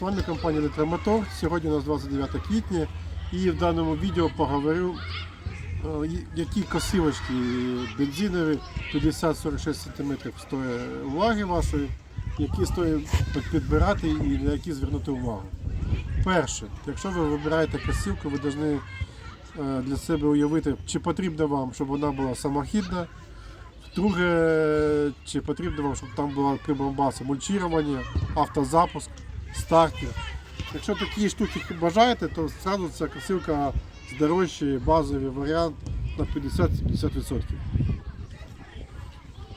З вами компанія Електромотор. Сьогодні у нас 29 квітня і в даному відео поговорю, е, які косівочки бензинові 50-46 см стоять уваги вашої, які стоїть підбирати і на які звернути увагу. Перше, якщо ви вибираєте косівку, ви повинні е, для себе уявити, чи потрібно вам, щоб вона була самохідна. Друге, чи потрібно вам, щоб там була прибамбаса мульчування, автозапуск, стартер. Якщо такі штуки бажаєте, то одразу ця красивка здорожчає базовий варіант на 50-70%.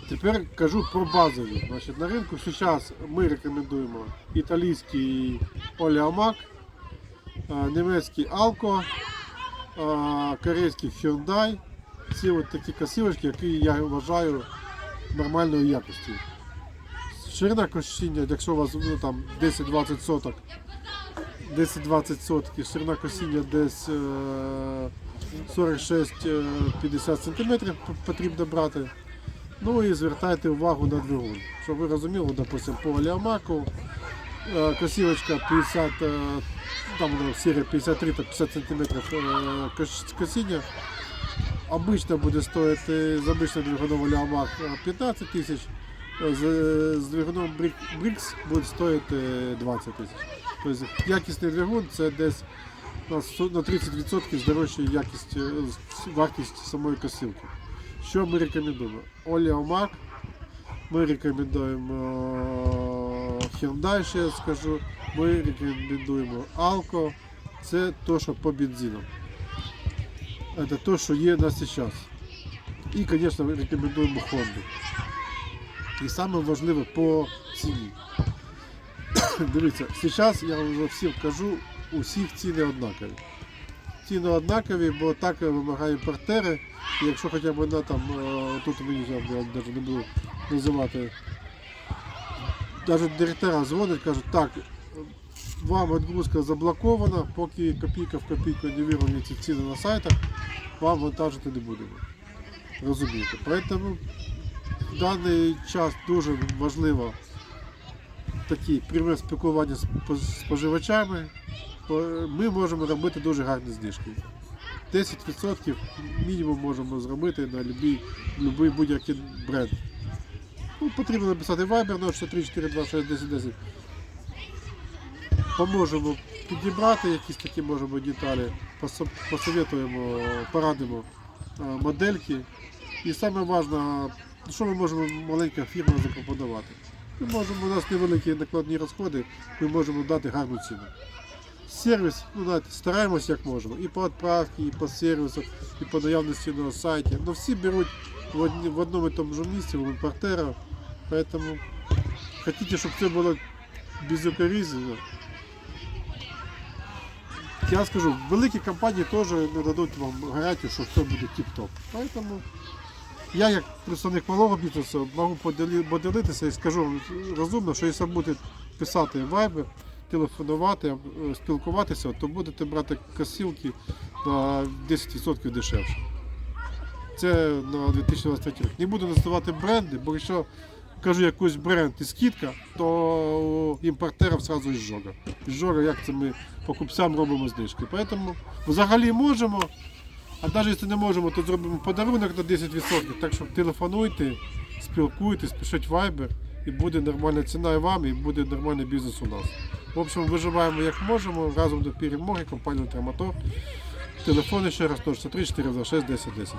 Тепер кажу про базові. Значить, на ринку зараз ми рекомендуємо італійський Oleamac, е, німецький Alco, е, корейський Hyundai. Ці от такі косівочки, які я вважаю нормальної якості. Ширина косіння, якщо у вас ну, там 10-20 соток, 10-20 сотків, ширина косіння десь е, 46-50 см потрібно брати. Ну і звертайте увагу на двигун. Щоб ви розуміли, допустим, по Оліамаку е, косівочка 50, е, там вона серія 53-50 см е, косіння. Обично буде стоїти з обичним двигуном Оліамак 15 тисяч, з, з двигуном Брикс буде стоїти 20 тисяч. Тобто якісний двигун це десь на 30% здорожчає якість, е, вартість самої косилки. Що ми рекомендуємо? Оліамак, ми рекомендуємо е, Hyundai, ще я скажу, ми рекомендуємо Alco, це то, що по бензинам. Это то, що є на сейчас. І, звісно, рекомендуємо Honda. І саме важливе по ціні. Дивіться, зараз я вже всім кажу, у ціни однакові. Ціни однакові, бо так вимагає імпортери. І якщо хоча б вона там, е, тут мені навіть не буду називати, навіть директора дзвонять, кажуть, так, вам відгрузка заблокована, поки копійка в копійку не вирівняні ціни на сайтах, вам вантажити не будемо. Розумієте? Тому в даний час дуже важливо такі пряме спілкування з споживачами. Ми можемо робити дуже гарні знижки. 10% мінімум можемо зробити на будь-який будь-який бренд. Ну, потрібно написати Viber 063 426 10 10 поможемо підібрати якісь такі може бути деталі, посоветуємо, порадимо е, модельки. І саме важливе, що ми можемо маленька фірма запропонувати. Ми можемо, у нас невеликі накладні розходи, ми можемо дати гарну ціну. Сервіс, ну знаєте, стараємось як можемо. І по відправці, і по сервісу, і по наявності на сайті. Ну всі беруть в, одні- в одному і тому ж місці, у імпортера. Поэтому хотите, щоб це було безукоризненно, я скажу, великі компанії теж не дадуть вам гарантію, що все буде тіп-топ. Поэтому я як представник малого бізнесу можу поділитися і скажу вам розумно, що якщо будете писати Viber, телефонувати, спілкуватися, то будете брати косилки на 10% дешевше. Це на 2023 рік. Не буду називати бренди, бо якщо кажу якийсь бренд і скидка, то у імпортерів одразу іжога. Іжога, як це ми покупцям робимо знижки. Тому взагалі можемо, а навіть якщо не можемо, то зробимо подарунок на 10%. Так що телефонуйте, спілкуйтесь, пишіть вайбер, і буде нормальна ціна і вам, і буде нормальний бізнес у нас. В общем, виживаємо як можемо, разом до перемоги, компанія Траматор. Телефони ще раз 063 426 10 10.